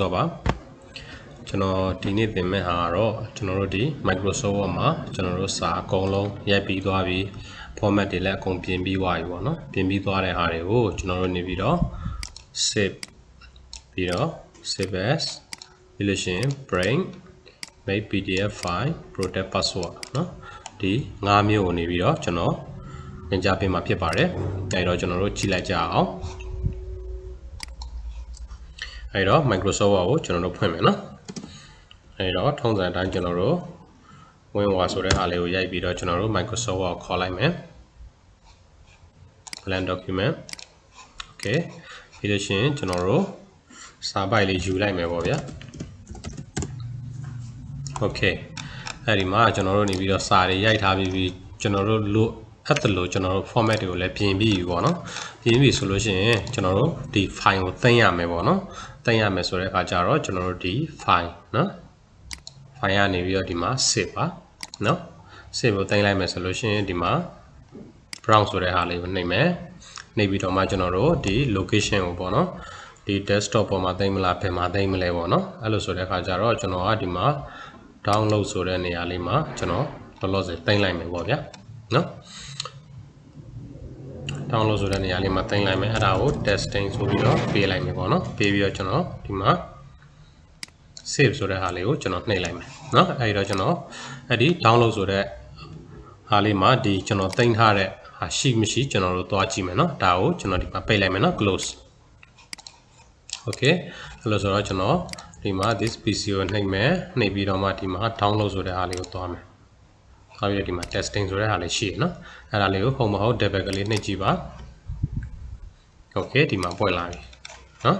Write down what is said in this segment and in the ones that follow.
ဇော့ပါကျွန်တော်ဒီနေ့သင်မဲ့ဟာကတော့ကျွန်တော်တို့ဒီ Microsoft Word မှာကျွန်တော်တို့စာအကုန်လုံးရိုက်ပြီးသွားပြီး format တွေလည်းအကုန်ပြင်ပြီးသွားပြီပေါ့နော်ပြင်ပြီးသွားတဲ့ဟာတွေကိုကျွန်တော်တို့နေပြီးတော့ save ပြီးတော့ save as ပြီးလို့ရှိရင် bring make pdf file protect password နော်ဒီ၅မျိုးကိုနေပြီးတော့ကျွန်တော်သင်ကြားပေးမှာဖြစ်ပါတယ်အဲဒီတော့ကျွန်တော်တို့ကြည့်လိုက်ကြအောင် အဲ့တော့ Microsoft Word ကိုကျွန်တော်တို့ဖွင့်မယ်နော်အဲ့တော့ထုံးစံအတိုင်းကျွန်တော်တို့ WinWar ဆိုတဲ့ဟာလေးကိုရိုက်ပြီးတော့ကျွန်တော်တို့ Microsoft Word ကိုခေါ်လိုက်မယ် plan document okay ပြီးလို့ရှိရင်ကျွန်တော်တို့စာပိုက်လေးယူလိုက်မယ်ပေါ့ဗျာ okay အဲ့ဒီမှာကျွန်တော်တို့နေပြီးတော့စာတွေရိုက်ထားပြီးပြီးကျွန်တော်တို့လို့အဲ့ဒါလို့ကျွန်တော်တို့ format တွေကိုလည်းပြင်ပြီးပြီပေါ့နော်ပြင်ပြီဆိုလို့ရှိရင်ကျွန်တော်တို့ဒီ file ကိုသိမ်းရမယ်ပေါ့နော် တင်ရမယ်ဆိုတဲ့အခါကျတော့ကျွန်တော်တို့ဒီ file နော် file ကနေပြီးတော့ဒီမှာ save ပါနော် save ကိုတင်လိုက်မယ်ဆိုလို့ရှိရင်ဒီမှာ brown ဆိုတဲ့ဟာလေးကိုနှိပ်မယ်နှိပ်ပြီးတော့မှကျွန်တော်တို့ဒီ location ကိုပေါ့နော်ဒီ desktop ပေါ်မှာတင်မလားဖယ်မှာတင်မလဲပေါ့နော်အဲ့လိုဆိုတဲ့အခါကျတော့ကျွန်တော်ကဒီမှာ download ဆိုတဲ့နေရာလေးမှာကျွန်တော်လောလောဆယ်တင်လိုက်မယ်ပေါ့ဗျာနော် download ဆိုတဲ့နေရာလေးမှာတင်လိုက်မယ်အဲ့ဒါကို testing ဆိုပြီးတော့ပေးလိုက်မယ်ပေါ့နော်ပေးပြီးတော့ကျွန်တော်ဒီမှာ save ဆိုတဲ့ဟာလေးကိုကျွန်တော်နှိပ်လိုက်မယ်เนาะအဲဒီတော့ကျွန်တော်အဲ့ဒီ download ဆိုတဲ့ဟာလေးမှာဒီကျွန်တော်တင်ထားတဲ့ဟာရှိမရှိကျွန်တော်တို့သွားကြည့်မယ်เนาะဒါကိုကျွန်တော်ဒီမှာပိတ်လိုက်မယ်เนาะ close okay အဲ့လိုဆိုတော့ကျွန်တော်ဒီမှာ this pc ကိုနှိပ်မယ်နှိပ်ပြီးတော့မှဒီမှာ download ဆိုတဲ့ဟာလေးကိုသွားမယ် သွားပြီးတော့ဒီမှာ testing ဆိုတဲ့ဟာလေးရှိရနော်အဲ့ဒါလေးကိုဟုတ်မဟုတ် double ကလေးနှိပ်ကြည့်ပါ okay ဒီမှာပွက်လာပြီနော်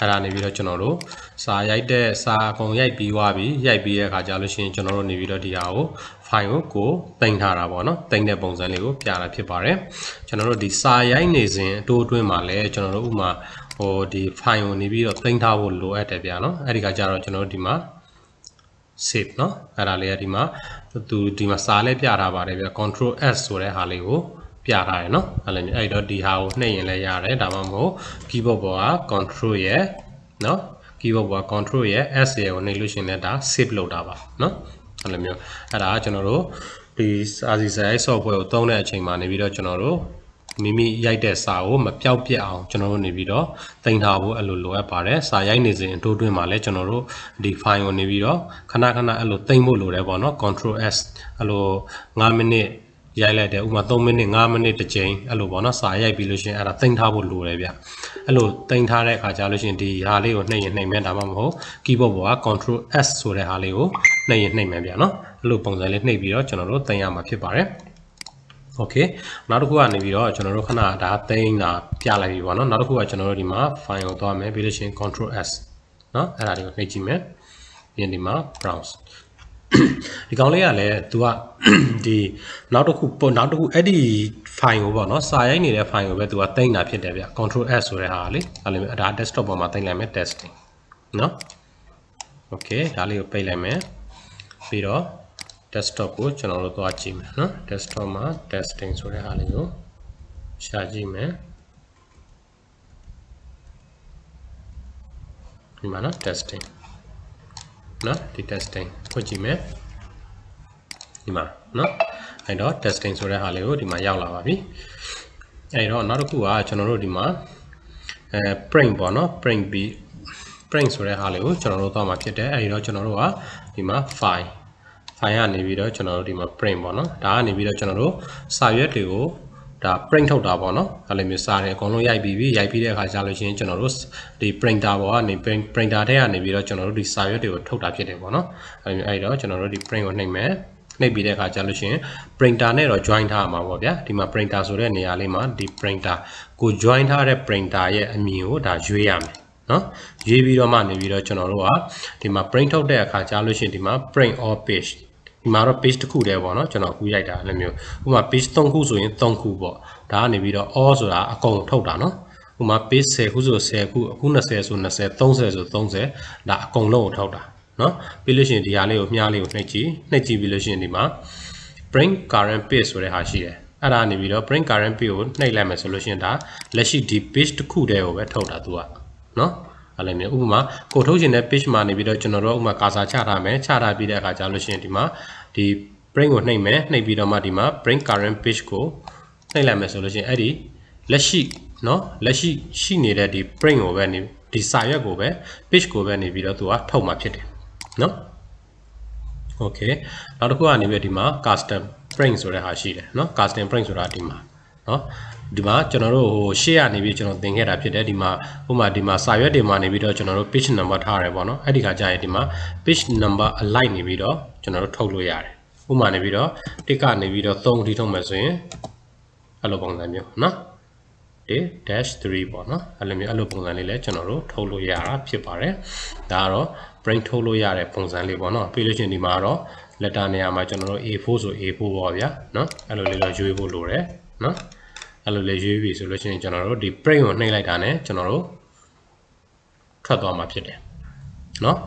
အဲ့ဒါနေပြီးတော့ကျွန်တော်တို့စာရိုက်တဲ့စာအကုန်ရိုက်ပြီးသွားပြီရိုက်ပြီးတဲ့အခါကျလို့ရှိရင်ကျွန်တော်တို့နေပြီးတော့ဒီဟာကို file ကိုကိုတင်ထားတာပေါ့နော်တင်တဲ့ပုံစံလေးကိုပြတာဖြစ်ပါတယ်ကျွန်တော်တို့ဒီစာရိုက်နေစဉ်အတိုးအတွင်းမှာလည်းကျွန်တော်တို့ဥမာဟိုဒီ file ကိုနေပြီးတော့တင်ထားဖို့လိုအပ်တယ်ဗျာနော်အဲ့ဒီကကျတော့ကျွန်တော်တို့ဒီမှာ save เนาะအဲ့ဒါလေးကဒီမှာသူဒီမှာစာလေးပြထားပါတယ်ဗျ control s ဆိုတဲ့ဟာလေးကိုပြထားရယ်เนาะအဲ့လိုမျိုးအဲ့တော့ဒီဟာကိုနှိပ်ရင်လည်းရတယ်ဒါမှမဟုတ် keyboard ပေါ်က control ရဲ့เนาะ keyboard ပေါ်က control ရဲ့ s ရဲ့ကိုနှိပ်လို့ရှိရင်လည်းဒါ save လုပ်တာပါเนาะအဲ့လိုမျိုးအဲ့ဒါကကျွန်တော်တို့ဒီစာစီစာရိုက် software ကိုသုံးတဲ့အချိန်မှာနေပြီးတော့ကျွန်တော်တို့ မိမိရိုက်တဲ့စာကိုမပြောက်ပြက်အောင်ကျွန်တော်တို့နေပြီးတော့တင်ထားဖို့အဲ့လိုလိုအပ်ပါတယ်စာရိုက်နေစဉ်အတိုးတွင်းမှာလည်းကျွန်တော်တို့ဒီ file ကိုနေပြီးတော့ခဏခဏအဲ့လိုတင်ဖို့လိုတယ်ပေါ့နော် control s အဲ့လို9မိနစ်ရိုက်လိုက်တယ်ဥပမာ3မိနစ်5မိနစ်တစ်ချိန်အဲ့လိုပေါ့နော်စာရိုက်ပြီးလို့ရှိရင်အဲ့ဒါတင်ထားဖို့လိုတယ်ဗျအဲ့လိုတင်ထားတဲ့အခါကျလို့ရှိရင်ဒီဟာလေးကိုနှိပ်ရင်နှိပ်မယ်ဒါမှမဟုတ် keyboard ပေါ်က control s ဆိုတဲ့ဟာလေးကိုနှိပ်ရင်နှိပ်မယ်ဗျနော်အဲ့လိုပုံစံလေးနှိပ်ပြီးတော့ကျွန်တော်တို့တင်ရမှာဖြစ်ပါတယ် okay နောက်တစ်ခုကနေပြီးတော့ကျွန်တော်တို့ခဏဒါသိမ်းတာပြလိုက်ပြီပေါ့နော်နောက်တစ်ခုကကျွန်တော်တို့ဒီမှာ file ကိုသွားမယ်ပြီးလို့ရှိရင် control s เนาะအဲ့ဒါတွေကိုနှိပ်ကြည့်မယ်ပြီးရင်ဒီမှာ browse ဒီကောင်လေးကလည်း तू ကဒီနောက်တစ်ခုပို့နောက်တစ်ခုအဲ့ဒီ file ကိုပေါ့နော်စာရိုက်နေတဲ့ file ကိုပဲ तू ကသိမ်းတာဖြစ်တယ်ဗျ control s ဆိုတဲ့ဟာလေအဲ့လိုမျိုးဒါ desktop ပေါ်မှာသိမ်းလိုက်မယ် testing เนาะ okay ဒါလေးကိုပိတ်လိုက်မယ်ပြီးတော့ desktop ကိုကျွန်တော်တို့သွားကြည့်မယ်နော် desktop မှာ testing ဆိုတဲ့ဟာလေးကိုရှာကြည့်မယ်ဒီမှာနော် testing နော်ဒီ testing ဖွင့်ကြည့်မယ်ဒီမှာနော်အဲ့တော့ testing ဆိုတဲ့ဟာလေးကိုဒီမှာရောက်လာပါပြီအဲ့တော့နောက်တစ်ခုကကျွန်တော်တို့ဒီမှာအဲ print ပေါ့နော် print ပြီး print ဆိုတဲ့ဟာလေးကိုကျွန်တော်တို့သွားမှာဖြစ်တယ်အဲ့ဒီတော့ကျွန်တော်တို့ကဒီမှာ file file ကနေပြီးတော့ကျွန်တော်တို့ဒီမှာ print ပေါ့နော်ဒါကနေပြီးတော့ကျွန်တော်တို့စာရွက်တွေကိုဒါ print ထုတ်တာပေါ့နော်အဲ့လိုမျိုးစာတွေအကုန်လုံးရိုက်ပြီးပြီရိုက်ပြီးတဲ့အခါကျလို့ရှိရင်ကျွန်တော်တို့ဒီ printer ပေါ်ကနေ printer ထဲကနေပြီးတော့ကျွန်တော်တို့ဒီစာရွက်တွေကိုထုတ်တာဖြစ်တယ်ပေါ့နော်အဲ့လိုမျိုးအဲ့တော့ကျွန်တော်တို့ဒီ print ကိုနှိပ်မယ်နှိပ်ပြီးတဲ့အခါကျလို့ရှိရင် printer နဲ့တော့ join ထားမှာပေါ့ဗျာဒီမှာ printer ဆိုတဲ့နေရာလေးမှာဒီ printer ကို join ထားတဲ့ printer ရဲ့အမည်ကိုဒါရွေးရမယ် နော်ရေးပြီးတော့မှနေပြီးတော့ကျွန်တော်တို့ကဒီမှာ print ထုတ်တဲ့အခါကြားလို့ရှိရင်ဒီမှာ print all page ဒီမှာတော့ page တစ်ခုတည်းပေါ့နော်ကျွန်တော်ကူးရိုက်တာလည်းမျိုးဥပမာ page 3ခုဆိုရင်3ခုပေါ့ဒါကနေပြီးတော့ all ဆိုတာအကုန်ထုတ်တာနော်ဥပမာ page 10ခုဆို10ခုအခု20ဆို20 30ဆို30ဒါအကုန်လုံးကိုထုတ်တာနော်ပြီးလို့ရှိရင်ဒီဟာလေးကိုမြားလေးကိုနှိပ်ကြည့်နှိပ်ကြည့်ပြီးလို့ရှိရင်ဒီမှာ print current page ဆိုတဲ့ဟာရှိတယ်အဲ့ဒါနေပြီးတော့ print current page ကိုနှိပ်လိုက်မယ်ဆိုလို့ရှိရင်ဒါလက်ရှိဒီ page တစ်ခုတည်းကိုပဲထုတ်တာသူက နော် အဲ့လိုမျိုးဥပမာကိုထုတ်ရှင်တဲ့ page မှာနေပြီးတော့ကျွန်တော်တို့ဥပမာကာစာချထားမယ်ချထားပြီးတဲ့အခါကျလို့ရှိရင်ဒီမှာဒီ brain ကိုနှိပ်မယ်နှိပ်ပြီးတော့မှဒီမှာ brain current page ကိုနှိပ်လိုက်မယ်ဆိုလို့ရှိရင်အဲ့ဒီလက်ရှိเนาะလက်ရှိရှိနေတဲ့ဒီ brain ကိုပဲနေဒီစာရွက်ကိုပဲ page ကိုပဲနေပြီးတော့သူကထုတ်မှာဖြစ်တယ်เนาะ okay နောက်တစ်ခုကနေပြီးဒီမှာ custom print ဆိုတဲ့ဟာရှိတယ်เนาะ custom print ဆိုတာဒီမှာเนาะ ဒီမှာကျွန်တော်တို့ဟိုရှေ့ရနေပြီးကျွန်တော်သင်ခဲ့တာဖြစ်တယ်ဒီမှာဥပမာဒီမှာစာရွက်တွေမှာနေပြီးတော့ကျွန်တော်တို့ page number ထားရတယ်ပေါ့နော်အဲ့ဒီခါကျရင်ဒီမှာ page number align နေပြီးတော့ကျွန်တော်တို့ထုတ်လို့ရတယ်ဥပမာနေပြီးတော့တစ်ကနေပြီးတော့3အထိထုတ်မယ်ဆိုရင်အဲ့လိုပုံစံမျိုးနော်1-3ပေါ့နော်အဲ့လိုမျိုးအဲ့လိုပုံစံလေးလည်းကျွန်တော်တို့ထုတ်လို့ရတာဖြစ်ပါတယ်ဒါကတော့ brain ထုတ်လို့ရတဲ့ပုံစံလေးပေါ့နော်ပြီးလို့ရှိရင်ဒီမှာတော့ letter နေရာမှာကျွန်တော်တို့ A4 ဆို A4 ပေါ့ဗျာနော်အဲ့လိုလေးတော့ရွေးဖို့လိုတယ်နော် အဲ့လိုလေးရွေးပြီဆိုလို့ရှိရင်ကျွန်တော်တို့ဒီ brain ကိုနှိပ်လိုက်တာ ਨੇ ကျွန်တော်တို့ထွက်သွားမှာဖြစ်တယ်နော်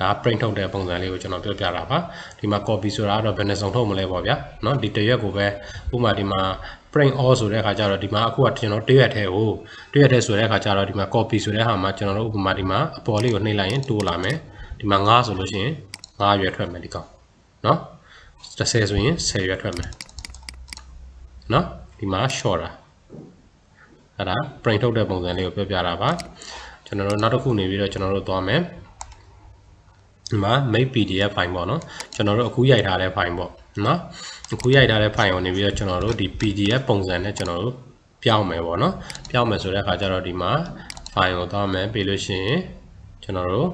ဒါ print ထုတ်တဲ့ပုံစံလေးကိုကျွန်တော်ပြောပြတာပါဒီမှာ copy ဆိုတာကတော့ဘယ်နှစုံထုတ်မလဲပေါ့ဗျာเนาะဒီတရက်ကိုပဲဥပမာဒီမှာ print all ဆိုတဲ့အခါကျတော့ဒီမှာအခုကကျွန်တော်တရက်ထဲကိုတရက်ထဲဆိုတဲ့အခါကျတော့ဒီမှာ copy ဆိုတဲ့ဟာမှာကျွန်တော်တို့ဥပမာဒီမှာအပေါ်လေးကိုနှိပ်လိုက်ရင်တိုးလာမယ်ဒီမှာ9ဆိုလို့ရှိရင်9ရွယ်ထွက်မယ်ဒီကောင်เนาะ30ဆိုရင်10ရွယ်ထွက်မယ်เนาะဒီမှာ short တာ အဲ့ဒါ print ထုတ်တဲ့ပုံစံလေးကိုပြောပြတာပါကျွန်တော်တို့နောက်တစ်ခုနေပြီးတော့ကျွန်တော်တို့သွားမယ်ဒီမှာ make pdf file ပေါ့နော်ကျွန်တော်တို့အခုရိုက်ထားတဲ့ file ပေါ့နော်အခုရိုက်ထားတဲ့ file ကိုနေပြီးတော့ကျွန်တော်တို့ဒီ pdf ပုံစံနဲ့ကျွန်တော်တို့ပြောင်းမယ်ပေါ့နော်ပြောင်းမယ်ဆိုတဲ့အခါကျတော့ဒီမှာ file ကိုသွားမယ်ပြီးလို့ရှိရင်ကျွန်တော်တို့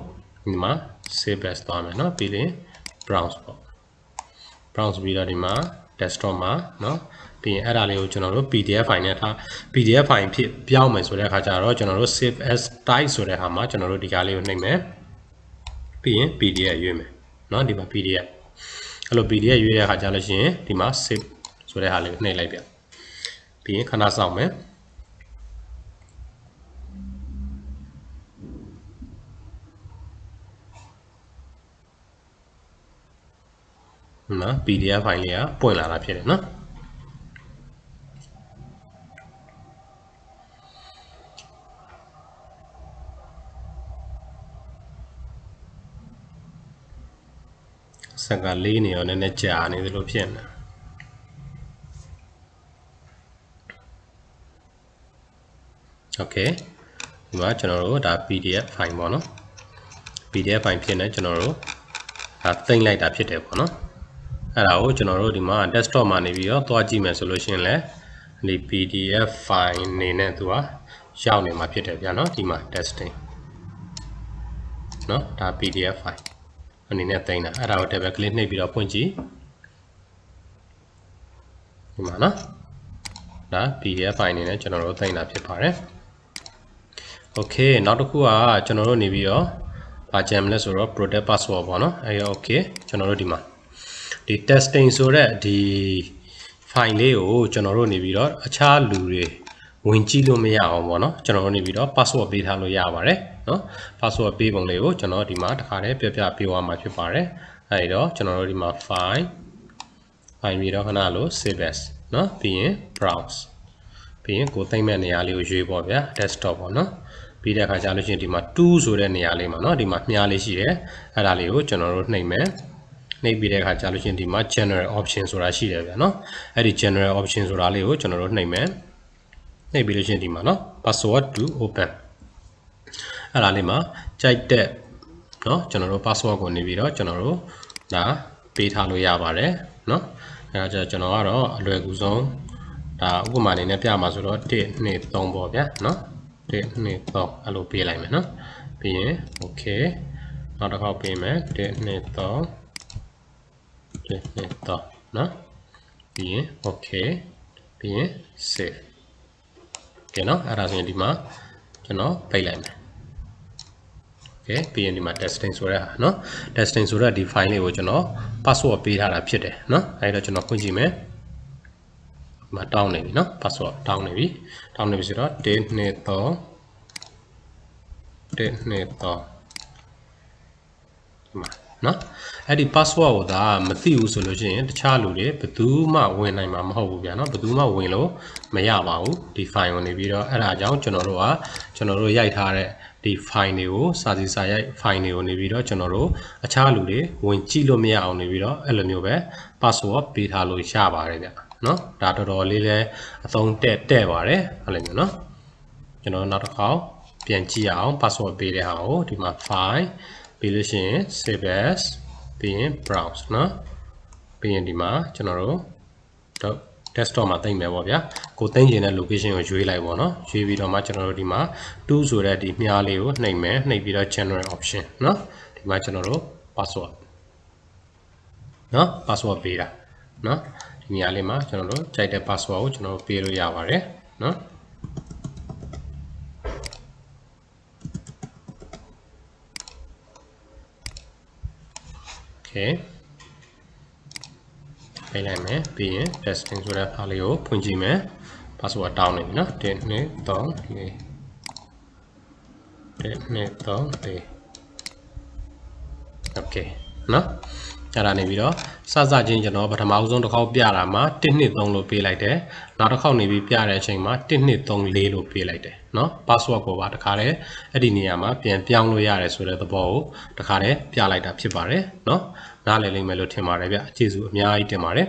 ဒီမှာ save as သွားမယ်နော်ပြီးရင် browse ပေါ့ browse ပြီးတော့ဒီမှာ desktop မှာနော် ပြီးရင်အဲ့ဒါလေးကိုကျွန်တော်တို့ PDF file နဲ့ထား PDF file ဖြစ်ပြောင်းမယ်ဆိုတဲ့အခါကျတော့ကျွန်တော်တို့ save as type ဆိုတဲ့ဟာမှာကျွန်တော်တို့ဒီကားလေးကိုနှိပ်မယ်ပြီးရင် PDF ရွေးမယ်เนาะဒီမှာ PDF အဲ့လို PDF ရွေးတဲ့အခါကျလို့ရှိရင်ဒီမှာ save ဆိုတဲ့ဟာလေးကိုနှိပ်လိုက်ပြပြီးရင်ခဏစောင့်မယ်နော် PDF file လေးကပွင့်လာတာဖြစ်တယ်နော် ဆက်ကလေးနေရောနည်းနည်းကြာနေသလိုဖြစ်နေโอเคဒီမှာကျွန်တော်တို့ဒါ PDF file ပေါ့နော် PDF file ဖြစ်နေကျွန်တော်တို့ဒါသိမ့်လိုက်တာဖြစ်တယ်ပေါ့နော်အဲ့ဒါကိုကျွန်တော်တို့ဒီမှာ desktop မှာနေပြီးတော့သွားကြည့်မယ်ဆိုလို့ရှိရင်လည်းဒီ PDF file နေနဲ့သူကရောက်နေမှာဖြစ်တယ်ဗျာနော်ဒီမှာ testing နော်ဒါ PDF file အနေနဲ့တင်တာအဲ့ဒါကို double click နှိပ်ပြီးတော့ဖွင့်ကြည့်ဒီမှာနော်ဒါ PDF file အနေနဲ့ကျွန်တော်တို့တင်တာဖြစ်ပါတယ် Okay နောက်တစ်ခုကကျွန်တော်တို့နေပြီးတော့ဘာကြံမလဲဆိုတော့ protect password ပေါ့နော်အဲ့ရ okay ကျွန်တော်တို့ဒီမှာဒီ testing ဆိုတဲ့ဒီ file လေးကိုကျွန်တော်တို့နေပြီးတော့အခြားလူတွေ ဝင်ကြည့်လို့မရအောင်ပေါ့နော်ကျွန်တော်တို့နေပြီးတော့ password ပေးထားလို့ရပါတယ်နော် password ပေးပုံလေးကိုကျွန်တော်ဒီမှာတစ်ခါတည်းပြပြပေးသွားမှာဖြစ်ပါတယ်အဲဒီတော့ကျွန်တော်တို့ဒီမှာ file file ပြီးတော့ခဏလို့ save as နော်ပြီးရင် browse ပြီးရင်ကိုသိမ့်မဲ့နေရာလေးကိုရွေးပေါ့ဗျာ desktop ပေါ့နော်ပြီးတဲ့အခါကျလို့ရှိရင်ဒီမှာ2ဆိုတဲ့နေရာလေးမှာเนาะဒီမှာမြားလေးရှိတယ်အဲ့ဒါလေးကိုကျွန်တော်တို့နှိပ်မယ်နှိပ်ပြီးတဲ့အခါကျလို့ရှိရင်ဒီမှာ general option ဆိုတာရှိတယ်ဗျာเนาะအဲ့ဒီ general option ဆိုတာလေးကိုကျွန်တော်တို့နှိပ်မယ် နှိပ်ပြီးလို့ရှိရင်ဒီမှာနော် password to open အဲ့ဒါလေးမှာကြိုက်တဲ့နော်ကျွန်တော်တို့ password ကိုနေပြီးတော့ကျွန်တော်တို့ဒါပေးထားလို့ရပါတယ်နော်အဲ့ဒါကျွန်တော်ကတော့အလွယ်ကူဆုံးဒါဥပမာအနေနဲ့ပြမှာဆိုတော့1 2 3ပေါ့ဗျာနော်1 2 3အဲ့လိုပေးလိုက်မယ်နော်ပြီးရင် okay နောက်တစ်ခေါက်ပေးမယ်1 2 3 1 2 3နော်ပြီးရင် okay ပြီးရင် save ကဲနော်အဲ့ဒါဆိုရင်ဒီမှာကျွန်တော်ပိတ်လိုက်မယ်ကဲပြီးရင်ဒီမှာ testing ဆိုတဲ့ဟာနော် testing ဆိုတဲ့ဒီ file လေးကိုကျွန်တော် password ပေးထားတာဖြစ်တယ်နော်အဲ့တော့ကျွန်တော်ဖွင့်ကြည့်မယ်ဒီမှာတောင်းနေပြီနော် password တောင်းနေပြီတောင်းနေပြီဆိုတော့1 2 3 1 2 3ဒီမှာ နော်အဲ့ဒီ password ကိုဒါမသိဘူးဆိုလို့ရှိရင်တခြားလူတွေဘယ်သူမှဝင်နိုင်မှာမဟုတ်ဘူးဗျာနော်ဘယ်သူမှဝင်လို့မရပါဘူးဒီ file ဝင်နေပြီးတော့အဲ့ဒါကြောင့်ကျွန်တော်တို့ကကျွန်တော်တို့ရိုက်ထားတဲ့ဒီ file တွေကိုစာစီစာရိုက် file တွေကိုနေပြီးတော့ကျွန်တော်တို့အခြားလူတွေဝင်ကြည့်လို့မရအောင်နေပြီးတော့အဲ့လိုမျိုးပဲ password ပေးထားလို့ရပါတယ်ဗျာနော်ဒါတော်တော်လေးလဲအသုံးတက်တဲ့ပါတယ်အဲ့လိုမျိုးနော်ကျွန်တော်နောက်တစ်ခေါက်ပြန်ကြည့်အောင် password ပေးတဲ့ဟာကိုဒီမှာ file ပြီးလို့ရှိရင် save as ပြီးရင် browse เนาะပြီးရင်ဒီမှာကျွန်တော်တို့တော့ desktop မှာတင်မယ်ပေါ့ဗျာကိုတင်ကျင်တဲ့ location ကိုရွေးလိုက်ပေါ့နော်ရွေးပြီးတော့မှကျွန်တော်တို့ဒီမှာ2ဆိုတဲ့ဒီမြားလေးကိုနှိပ်မယ်နှိပ်ပြီးတော့ general option เนาะဒီမှာကျွန်တော်တို့ password เนาะ password ပေးတာเนาะဒီမြားလေးမှာကျွန်တော်တို့ကြိုက်တဲ့ password ကိုကျွန်တော်တို့ပေးလို့ရပါတယ်เนาะ okay ဖိလိုက်မယ်ပြီးရင် testing ဆိုတဲ့ဖားလေးကိုဖွင့်ကြည့်မယ် password တောင်းနေပြီနော်1 2 3 4 1 2 3 4 okay နော် အဲ့ဒါနေပြီးတော့စစချင်းကျွန်တော်ပထမဆုံးတစ်ခေါက်ပြတာမှာ1 2 3လို့ပေးလိုက်တယ်နောက်တစ်ခေါက်နေပြီးပြတဲ့အချိန်မှာ1 2 3 4လို့ပေးလိုက်တယ်เนาะ password ကိုပါတခါတည်းအဲ့ဒီနေရာမှာပြန်ပြောင်းလို့ရတယ်ဆိုတဲ့သဘောကိုတခါတည်းပြလိုက်တာဖြစ်ပါတယ်เนาะနားလည်လိမ့်မယ်လို့ထင်ပါတယ်ဗျအကျေစုအများကြီးတင်ပါတယ်